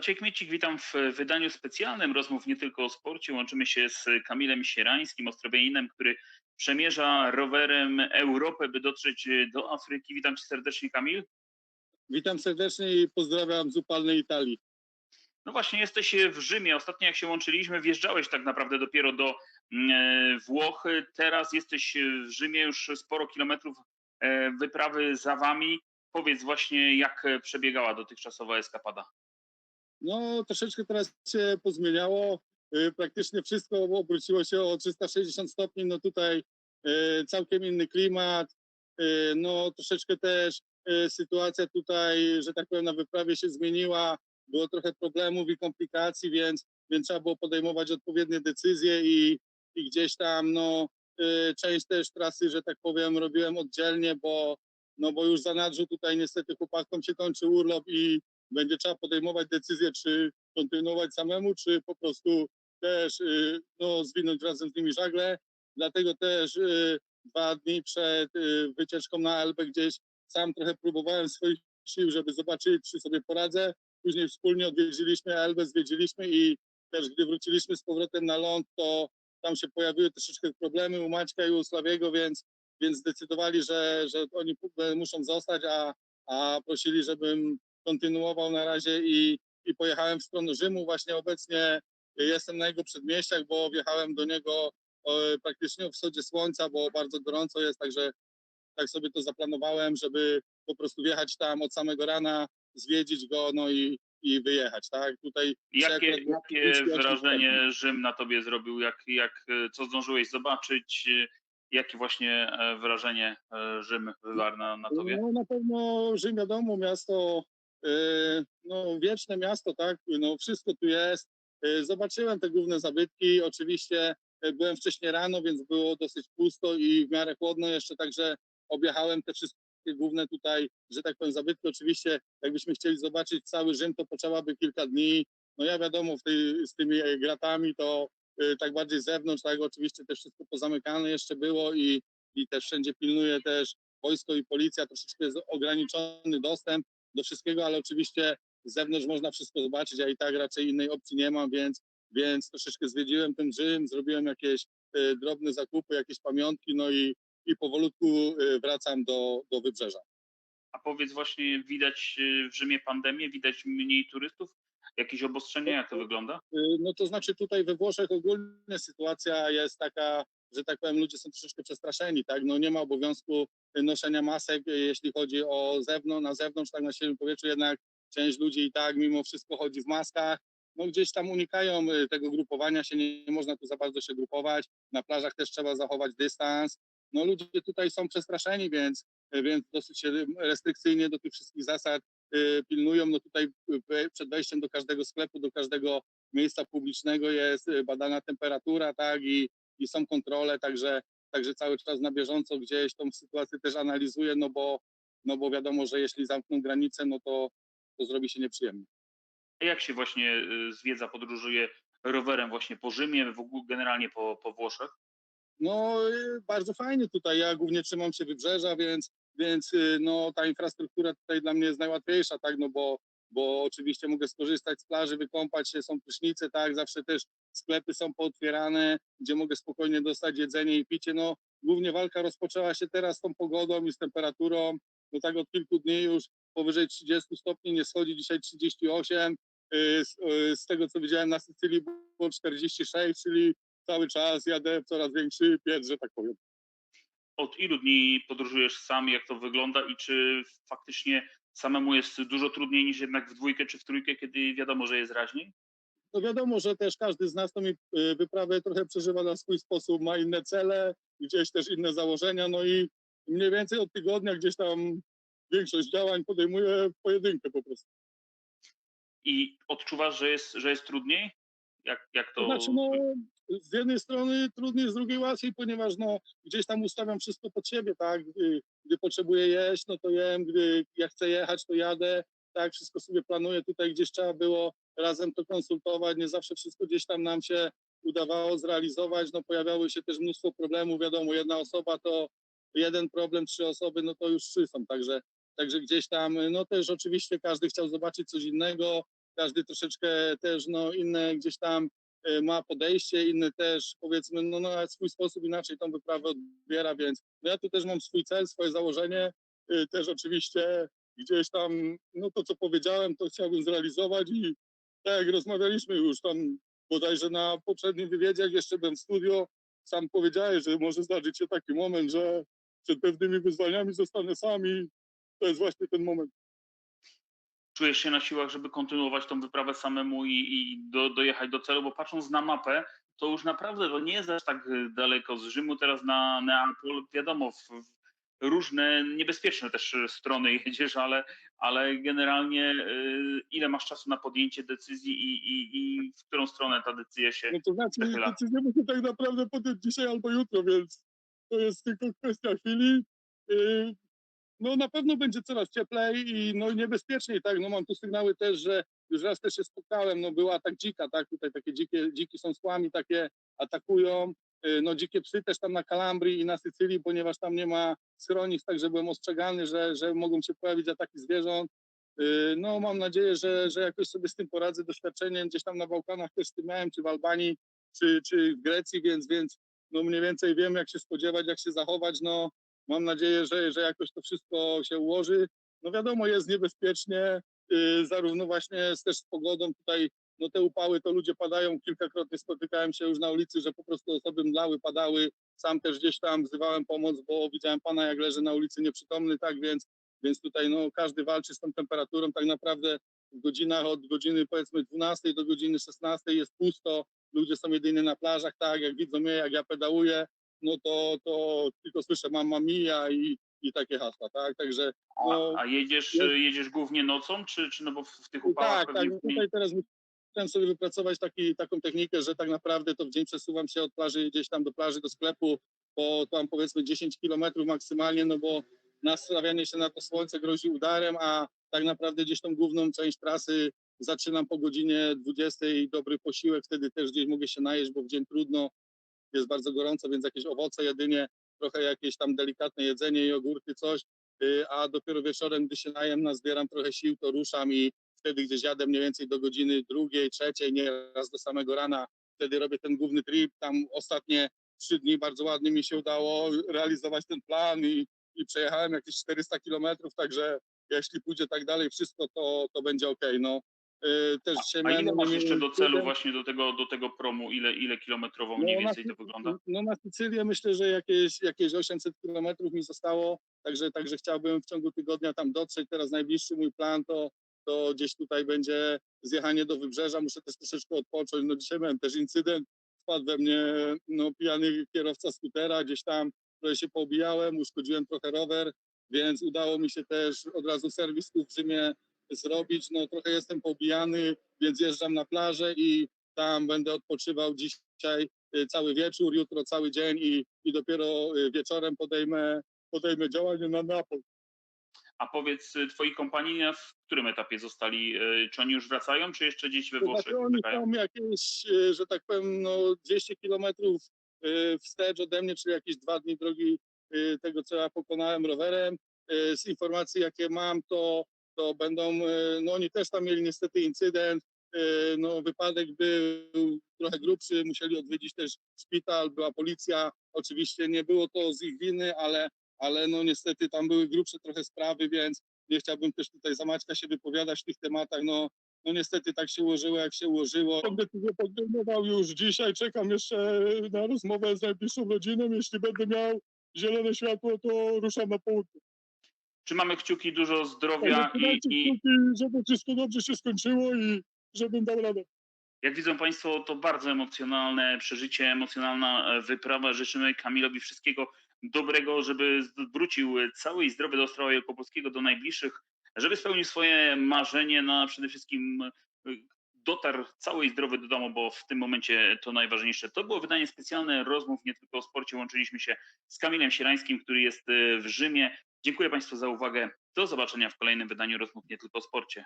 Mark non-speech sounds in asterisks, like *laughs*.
Maciej Kmiecik, witam w wydaniu specjalnym rozmów nie tylko o sporcie. Łączymy się z Kamilem Sierańskim, Ostrowianinem, który przemierza rowerem Europę, by dotrzeć do Afryki. Witam cię serdecznie, Kamil. Witam serdecznie i pozdrawiam z upalnej Italii. No właśnie, jesteś w Rzymie. Ostatnio jak się łączyliśmy, wjeżdżałeś tak naprawdę dopiero do mm, Włoch. Teraz jesteś w Rzymie, już sporo kilometrów e, wyprawy za wami. Powiedz właśnie, jak przebiegała dotychczasowa eskapada. No, troszeczkę teraz się pozmieniało. Y, Praktycznie wszystko obróciło się o 360 stopni. No tutaj y, całkiem inny klimat. Y, No troszeczkę też sytuacja tutaj, że tak powiem, na wyprawie się zmieniła. Było trochę problemów i komplikacji, więc, więc trzeba było podejmować odpowiednie decyzje i, i gdzieś tam, no, część też trasy, że tak powiem, robiłem oddzielnie, bo, no, bo już za nadrzu tutaj niestety chłopakom się kończy urlop i będzie trzeba podejmować decyzję, czy kontynuować samemu, czy po prostu też y, no, zwinąć razem z nimi żagle. Dlatego też y, dwa dni przed y, wycieczką na Elbę gdzieś sam trochę próbowałem swoich sił, żeby zobaczyć, czy sobie poradzę. Później wspólnie odwiedziliśmy Elbę, zwiedziliśmy i też gdy wróciliśmy z powrotem na ląd, to tam się pojawiły troszeczkę problemy u Maćka i u Slawiego, więc, więc zdecydowali, że, że oni muszą zostać, a, a prosili, żebym kontynuował na razie i, i pojechałem w stronę Rzymu. Właśnie obecnie jestem na jego przedmieściach, bo wjechałem do niego e, praktycznie o wschodzie słońca, bo bardzo gorąco jest, także tak sobie to zaplanowałem, żeby po prostu wjechać tam od samego rana, zwiedzić go, no i, i wyjechać, tak? Tutaj Jakie, jakie wrażenie Rzym na tobie zrobił? Jak, jak, e, co zdążyłeś zobaczyć? E, Jakie właśnie wrażenie Rzym wywarł na, na tobie? No na pewno Rzym wiadomo, miasto, no wieczne miasto, tak, no wszystko tu jest. E, Zobaczyłem te główne zabytki, oczywiście e, byłem wcześniej rano, więc było dosyć pusto i w miarę chłodno jeszcze, także objechałem te wszystkie główne tutaj, że tak powiem, zabytki. Oczywiście jakbyśmy chcieli zobaczyć cały Rzym, to potrzeba kilka dni. No ja wiadomo, tej, z tymi e, gratami to tak bardziej z zewnątrz, tak, oczywiście też wszystko pozamykane jeszcze było i, i też wszędzie pilnuje też wojsko i policja, troszeczkę jest ograniczony dostęp do wszystkiego, ale oczywiście z zewnątrz można wszystko zobaczyć, ja i tak raczej innej opcji nie mam, więc, więc troszeczkę zwiedziłem ten Rzym, zrobiłem jakieś e, drobne zakupy, jakieś pamiątki, no i, i powolutku e, wracam do, do wybrzeża. A powiedz właśnie, widać e, w Rzymie pandemię, widać mniej turystów? Jakieś obostrzenia, jak to wygląda? Y, No to znaczy tutaj we Włoszech ogólnie sytuacja jest taka, że tak powiem, ludzie są troszeczkę przestraszeni, tak? No nie ma obowiązku noszenia masek, y, jeśli chodzi o zewnątrz, na zewnątrz, tak na świeżym powietrzu, jednak część ludzi i tak mimo wszystko chodzi w maskach. No gdzieś tam unikają y, tego grupowania się, nie, nie można tu za bardzo się grupować. Na plażach też trzeba zachować dystans. No ludzie tutaj są przestraszeni, więc, więc dosyć restrykcyjnie do tych wszystkich zasad pilnują. No tutaj przed wejściem do każdego sklepu, do każdego miejsca publicznego jest badana temperatura, tak, i, i są kontrole, także, także cały czas na bieżąco gdzieś tą sytuację też analizuję, no bo, no bo wiadomo, że jeśli zamkną granicę, no to, to zrobi się nieprzyjemnie. A Jak się właśnie e, zwiedza, podróżuje rowerem właśnie po Rzymie, w ogóle generalnie po, po Włoszech? No y, bardzo fajnie tutaj, ja głównie trzymam się wybrzeża, więc, więc y, no ta infrastruktura tutaj dla mnie jest najłatwiejsza, tak, no bo, bo oczywiście mogę skorzystać z plaży, wykąpać się, są prysznice, tak, zawsze też sklepy są pootwierane, gdzie mogę spokojnie dostać jedzenie i picie, no głównie walka rozpoczęła się teraz z tą pogodą i z temperaturą, no tak od kilku dni już powyżej 30 stopni nie schodzi, dzisiaj 38, y, z, y, z tego co widziałem na Sycylii było 46, czyli cały czas jadę w coraz większy piec, że tak powiem. Od ilu dni podróżujesz sam, jak to wygląda? I czy faktycznie samemu jest dużo trudniej niż jednak w dwójkę czy w trójkę, kiedy wiadomo, że jest raźniej? No wiadomo, że też każdy z nas tą y, wyprawę trochę przeżywa na swój sposób, ma inne cele, gdzieś też inne założenia, no i mniej więcej od tygodnia gdzieś tam większość działań podejmuje pojedynkę po prostu. I odczuwasz, że jest, że jest trudniej? Jak, jak to? To znaczy, no, z jednej strony trudniej, z drugiej łatwiej, ponieważ no, gdzieś tam ustawiam wszystko pod siebie, tak? Gdy, gdy potrzebuję jeść, no to jem, gdy ja chcę jechać, to jadę, tak? Wszystko sobie planuję. Tutaj gdzieś trzeba było razem to konsultować, nie zawsze wszystko gdzieś tam nam się udawało zrealizować, no pojawiało się też mnóstwo problemów, wiadomo, jedna osoba to jeden problem, trzy osoby, no to już trzy są, także, także gdzieś tam, no też oczywiście każdy chciał zobaczyć coś innego, każdy troszeczkę też no, inne gdzieś tam e, ma podejście, inny też powiedzmy no, na swój sposób inaczej tą wyprawę odbiera, więc no, ja tu też mam swój cel, swoje założenie, e, też oczywiście gdzieś tam, no to co powiedziałem, to chciałbym zrealizować i tak jak rozmawialiśmy już tam bodajże na poprzednim wywiadzie, jak jeszcze byłem w studio, sam powiedziałeś, że może zdarzyć się taki moment, że przed pewnymi wyzwaniami zostanę sam i to jest właśnie ten moment. Czujesz się na siłach, żeby kontynuować tą wyprawę samemu i, i do, dojechać do celu, bo patrząc na mapę, to już naprawdę to nie jest aż tak daleko z Rzymu teraz na Neapol. Wiadomo, w, różne niebezpieczne też strony *laughs* jedziesz, ale, ale generalnie y, ile masz czasu na podjęcie decyzji i, i, i w którą stronę ta decyzja się No to znaczy decyzję muszę tak naprawdę podjąć dzisiaj albo jutro, więc to jest tylko kwestia chwili. Yy, No na pewno będzie coraz cieplej i no niebezpieczniej, tak, no mam tu sygnały też, że już raz też się spotkałem, no był atak dzika, tak, tutaj takie dzikie, dziki są skłami, takie atakują, no dzikie psy też tam na Kalambrii i na Sycylii, ponieważ tam nie ma schronisk, także byłem ostrzegany, że, że mogą się pojawić ataki zwierząt. Yy, No mam nadzieję, że, że jakoś sobie z tym poradzę, doświadczenie gdzieś tam na Bałkanach też z tym miałem, czy w Albanii, czy, czy w Grecji, więc, więc no mniej więcej wiem, jak się spodziewać, jak się zachować. No, mam nadzieję, że, że jakoś to wszystko się ułoży. No wiadomo, jest niebezpiecznie, yy, zarówno właśnie z też z pogodą tutaj, no te upały to ludzie padają, kilkakrotnie spotykałem się już na ulicy, że po prostu osoby mdlały, padały. Sam też gdzieś tam wzywałem pomoc, bo widziałem pana, jak leży na ulicy nieprzytomny, tak więc, więc tutaj no każdy walczy z tą temperaturą, tak naprawdę w godzinach od godziny powiedzmy 12 do godziny 16 jest pusto, ludzie są jedynie na plażach, tak, jak widzą mnie, jak ja pedałuję, no to, to tylko słyszę mamma mia i, i takie hasła, tak, także no, A, a jedziesz, jest- jedziesz głównie nocą, czy, czy no bo w, tych upałach tak, tak, no tutaj teraz chciałem sobie wypracować taki, taką technikę, że tak naprawdę to w dzień przesuwam się od plaży gdzieś tam do plaży, do sklepu, po tam powiedzmy 10 kilometrów maksymalnie, no bo nastawianie się na to słońce grozi udarem, a tak naprawdę gdzieś tą główną część trasy zaczynam po godzinie 20, dobry posiłek, wtedy też gdzieś mogę się najeść, bo w dzień trudno, jest bardzo gorąco, więc jakieś owoce jedynie, trochę jakieś tam delikatne jedzenie, jogurty, coś, y, a dopiero wieczorem, gdy się najem, nazbieram trochę sił, to ruszam i wtedy gdzieś jadę mniej więcej do godziny drugiej, trzeciej, nieraz do samego rana, wtedy robię ten główny trip, tam ostatnie trzy dni bardzo ładnie mi się udało realizować ten plan i, i przejechałem jakieś 400 kilometrów, także jeśli pójdzie tak dalej wszystko, to, to będzie ok. No, y, też A miałem ile na masz jeszcze do celu właśnie do tego, do tego promu? Ile, ile kilometrowo mniej no, więcej na, to wygląda? No na Sycylię myślę, że jakieś, jakieś 800 kilometrów mi zostało, także, także chciałbym w ciągu tygodnia tam dotrzeć. Teraz najbliższy mój plan to, to gdzieś tutaj będzie zjechanie do wybrzeża. Muszę też troszeczkę odpocząć. No dzisiaj miałem też incydent, wpadł we mnie no, pijany kierowca skutera, gdzieś tam trochę się poobijałem, uszkodziłem trochę rower, więc udało mi się też od razu serwis w Rzymie zrobić. No trochę jestem poobijany, więc jeżdżam na plażę i tam będę odpoczywał dzisiaj y, cały wieczór, jutro cały dzień i, i dopiero y, wieczorem podejmę, podejmę działanie na Napol. A powiedz, y, twoi kompanii w którym etapie zostali? y, Czy oni już wracają, czy jeszcze gdzieś we To Włoszech znaczy oni są jakieś, y, że tak powiem, no 200 kilometrów wstecz ode mnie, czyli jakieś dwa dni drogi tego, co ja pokonałem rowerem. Z informacji, jakie mam, to, to będą, no oni też tam mieli niestety incydent, no wypadek był trochę grubszy, musieli odwiedzić też szpital, była policja. Oczywiście nie było to z ich winy, ale, ale no niestety tam były grubsze trochę sprawy, więc nie chciałbym też tutaj za Maćka się wypowiadać w tych tematach. No, no niestety tak się ułożyło, jak się ułożyło. Tę decyzję podejmował już dzisiaj. Czekam jeszcze na rozmowę z najbliższą rodziną. Jeśli będę miał zielone światło, to ruszam na południe. Trzymamy kciuki, dużo zdrowia i, i żeby wszystko dobrze się skończyło i żebym dał radę. jak widzą Państwo, to bardzo emocjonalne przeżycie, emocjonalna e, wyprawa. Życzymy Kamilowi wszystkiego dobrego, żeby wrócił cały i zdrowy do Ostrowa Wielkopolskiego, do najbliższych, żeby spełnił swoje marzenie, no a przede wszystkim e, dotarł cały i zdrowy do domu, bo w tym momencie to najważniejsze. To było wydanie specjalne rozmów nie tylko o sporcie. Łączyliśmy się z Kamilem Sierańskim, który jest e, w Rzymie. Dziękuję Państwu za uwagę. Do zobaczenia w kolejnym wydaniu rozmów nie tylko o sporcie.